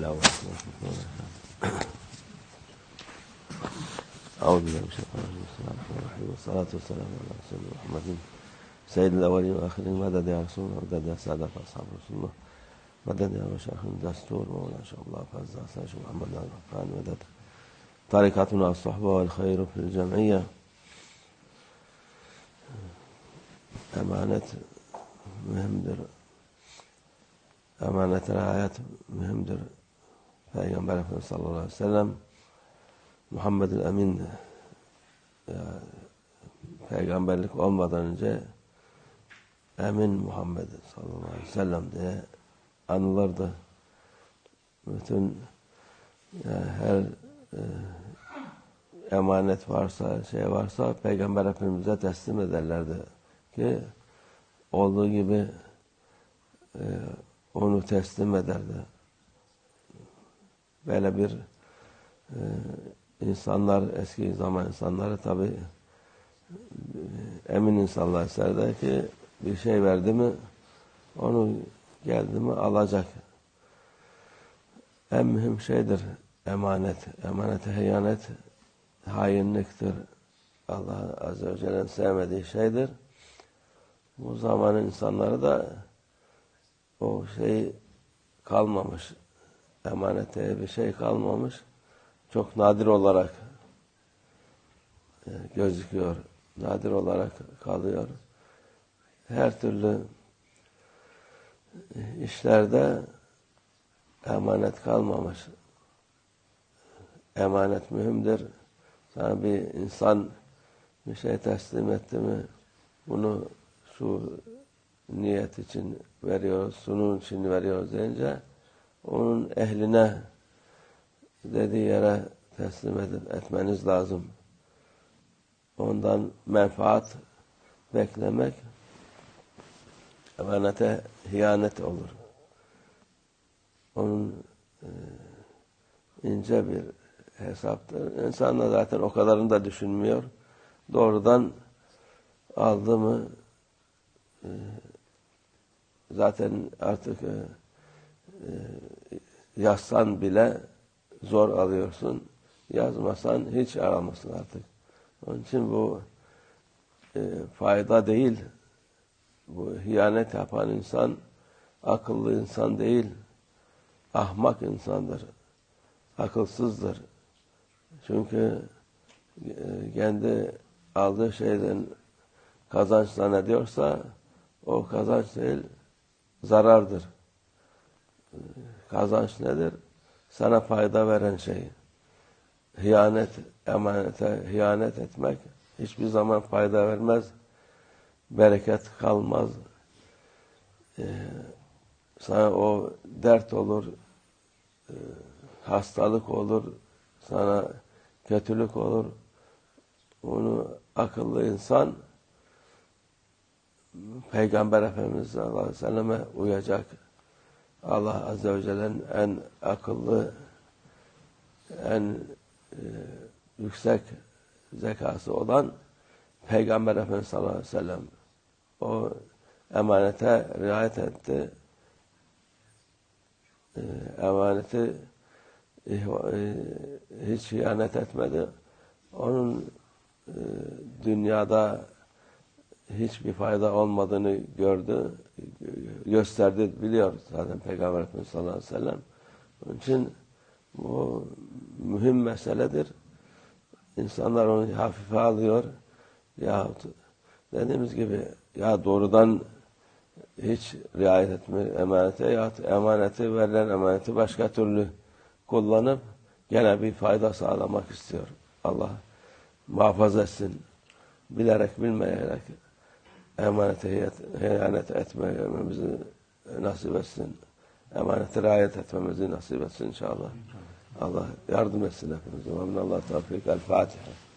أعوذ بالله من الشيطان الرجيم. بسم الله الرحمن الرحيم. والصلاة والسلام على رسول الله محمد. سيد الأولين والآخرين. مدد يا رسول الله؟ مدد يا سادة أصحاب رسول الله. مدد يا مشايخ الدستور. مولانا شاء الله. فاز شيخ محمد الغفان مدد طريقتنا الصحبة والخير في الجمعية. emanet mühimdir. Emanet riayet mühimdir. Peygamber Efendimiz sallallahu aleyhi ve sellem Muhammed-i Emin yani peygamberlik olmadan önce Emin Muhammed sallallahu aleyhi ve sellem diye anılırdı. Bütün yani her e, emanet varsa, şey varsa Peygamber Efendimiz'e teslim ederlerdi ki olduğu gibi e, onu teslim ederdi. Böyle bir e, insanlar, eski zaman insanları tabi emin insanlar isterler ki bir şey verdi mi onu geldi mi alacak. En mühim şeydir emanet. Emanete hıyanet hainliktir. Allah Azze ve Celle'nin sevmediği şeydir. Bu zamanın insanları da o şey kalmamış. Emanete bir şey kalmamış. Çok nadir olarak gözüküyor. Nadir olarak kalıyor. Her türlü işlerde emanet kalmamış. Emanet mühimdir. Sana bir insan bir şey teslim etti mi bunu şu niyet için veriyoruz, sunun için veriyoruz deyince onun ehline dediği yere teslim edip etmeniz lazım. Ondan menfaat beklemek emanete hiyanet olur. Onun e, ince bir hesaptır. İnsanlar zaten o kadarını da düşünmüyor. Doğrudan aldı mı e, zaten artık e, yazsan bile zor alıyorsun. Yazmasan hiç aramazsın artık. Onun için bu e, fayda değil. Bu hiyanet yapan insan akıllı insan değil. Ahmak insandır. Akılsızdır. Çünkü e, kendi aldığı şeyden kazanç zannediyorsa o kazanç değil zarardır. Kazanç nedir? Sana fayda veren şey. Hiyanet, emanete hiyanet etmek hiçbir zaman fayda vermez. Bereket kalmaz. Ee, sana o dert olur, e, hastalık olur, sana kötülük olur. Onu akıllı insan Peygamber Efendimiz sallallahu aleyhi ve selleme uyacak. Allah Azze ve Celle'nin en akıllı, en e, yüksek zekası olan Peygamber Efendimiz sallallahu aleyhi ve sellem o emanete riayet etti. E, emaneti e, hiç ihanet etmedi. Onun e, dünyada hiçbir fayda olmadığını gördü, gösterdi, biliyor zaten Peygamber Efendimiz sallallahu aleyhi ve sellem. Onun için bu mühim meseledir. İnsanlar onu hafife alıyor. Yahut dediğimiz gibi ya doğrudan hiç riayet etme emanete ya emaneti verilen emaneti başka türlü kullanıp gene bir fayda sağlamak istiyor. Allah muhafaza etsin. Bilerek bilmeyerek emanete hiyanet etmemizi nasip etsin. Emanete riayet etmemizi nasip etsin inşallah. Allah yardım etsin hepimize. Allah tevfik. El Fatiha.